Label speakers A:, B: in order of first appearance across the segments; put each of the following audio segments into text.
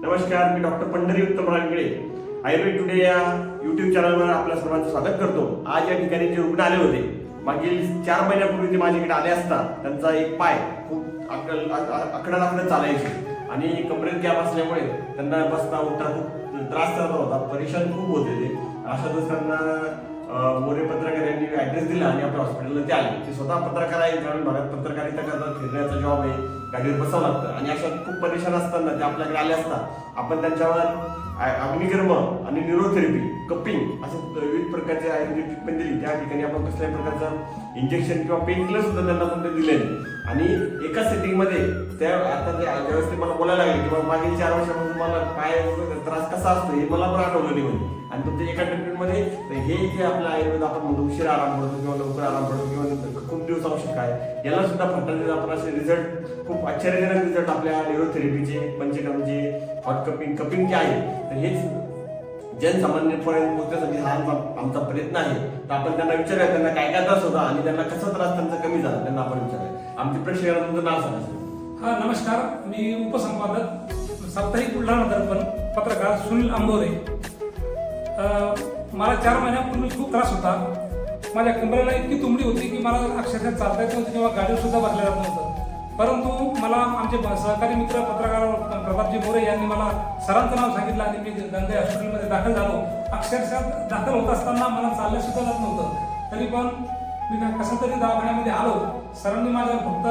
A: नमस्कार मी doctor Pandhari Uttam Rangade Ayurveda today या YouTube चॅनलवर आपल्या सर्वांचं स्वागत करतो. आज या ठिकाणी जे रुग्ण आले होते मागील चार महिन्यापूर्वी ते माझ्याकडे आले असता त्यांचा एक पाय खूप अकल आकडा आकडा चालायचे. आणि कमरेत गॅप असल्यामुळे त्यांना बसता उठता खूप त्रास करत होता परेशान खूप होते ते अशातच त्यांना मोरे पत्रकार यांनी ऍड्रेस दिला आणि आपल्या हॉस्पिटलला ते आले. ते स्वतः पत्रकार आहेत कारण भागात पत्रकारिता करतात फिरण्याचा जॉब आहे गाडीवर बसावं लागतं. आणि अशा खूप परेशान असताना ते आपल्याकडे आले असतात आपण त्यांच्यावर अग्निकर्म आणि न्यूरोथेरपी कपिंग असे विविध प्रकारचे आयुर्वेदिक ट्रीटमेंट दिली त्या ठिकाणी आपण कसल्याही प्रकारचं इंजेक्शन किंवा पेन किलर सुद्धा त्यांना कोणते दिले नाही. आणि एका सेटिंगमध्ये त्या आता ज्यावेळेस ते मला बोलायला लागले की मागील चार वर्षापासून मला पाय त्रास कसा असतो हे मला पण आठवलं नाही म्हणजे आणि तुमच्या एका ट्रीटमेंटमध्ये हे जे आपलं आयुर्वेद आपण म्हणतो उशीर आराम पडतो किंवा लवकर आराम पडतो किंवा खूप दिवस आवश्यक आहे याला सुद्धा फटाने आपण असे रिझल्ट खूप आश्चर्यजनक रिझल्ट आपल्या न्यूरोथेरपीचे पंचकर्मचे हॉट कपिंग कपिंग जे आहे तर हेच जनसामान्यपर्यंत पोहोचण्यासाठी हा आमचा आमचा प्रयत्न आहे. तर आपण त्यांना विचारूया त्यांना काय काय त्रास होता आणि त्यांना कसा त्रास त्यांचा कमी झाला त्यांना आपण विचारूया. आमच्या प्रेक्षकांना तुमचं नाव सांगा
B: हा नमस्कार. मी उपसंपादक साप्ताहिक बुलढाणा दर्पण पत्रकार सुनील आंबोरे. मला चार महिन्यापूर्वी खूप त्रास होता. माझ्या कमरेला इतकी तुंबडी होती की मला अक्षरशः चालता येत नव्हतं किंवा गाडीवर सुद्धा बसल्या जात नव्हतं. परंतु मला आमचे सहकारी मित्र पत्रकार प्रतापजी मोरे यांनी मला सरांचं नाव सांगितलं आणि मी गंगे हॉस्पिटलमध्ये दाखल झालो. अक्षरशः दाखल होत असताना मला चालल्या सुद्धा जात नव्हतं. तरी पण मी कसं तरी दवाखान्यामध्ये आलो. सरांनी माझ्या फक्त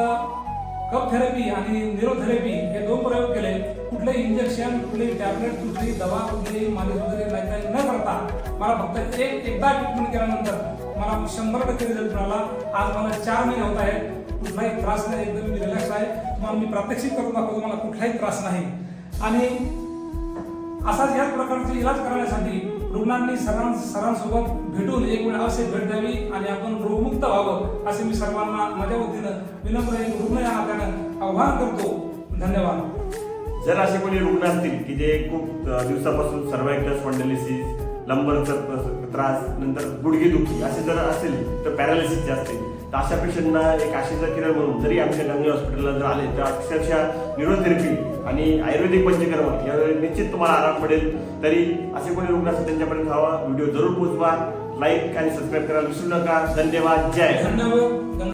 B: कप थेरपी आणि निरोथेरपी हे दोन प्रयोग केले इंजेक्शन कुठलेही टॅबलेट कुठली दवा कुठली मालिश वगैरे नाही न करता मला फक्त एक एकदा ट्रीटमेंट केल्यानंतर मला शंभर टक्के रिझल्ट मिळाला. आज मला चार महिने होत आहेत. कुठलाही त्रास नाही एकदम मी रिलॅक्स आहे. तुम्हाला मी प्रात्यक्षिक करून दाखवतो मला कुठलाही त्रास नाही. आणि असाच याच प्रकारचे इलाज करण्यासाठी रुग्णांनी सरां सरांसोबत भेटून एक वेळ अवश्य भेट द्यावी आणि आपण रोगमुक्त व्हावं असे मी सर्वांना माझ्या वतीनं विनम्र एक रुग्ण या नात्यानं आव्हान करतो. धन्यवाद.
A: जर असे कोणी रुग्ण असतील की जे खूप दिवसापासून सर्वायकल स्पॉन्डलिसिस लंबरचा त्रास नंतर गुडघे दुखी असे जर असेल तर पॅरालिसिसचे असतील तर अशा पेशंटना एक आशेचा किरण म्हणून जरी आमच्या गांधी हॉस्पिटलला जर आले तर अक्षरशः न्यूरोथेरपी आणि आयुर्वेदिक पंचकर्म यावेळी निश्चित तुम्हाला आराम पडेल. तरी असे कोणी रुग्ण असतील त्यांच्यापर्यंत हवा व्हिडिओ जरूर पोहोचवा लाईक आणि सबस्क्राईब करायला विसरू नका. धन्यवाद. जय
B: धन्यवाद.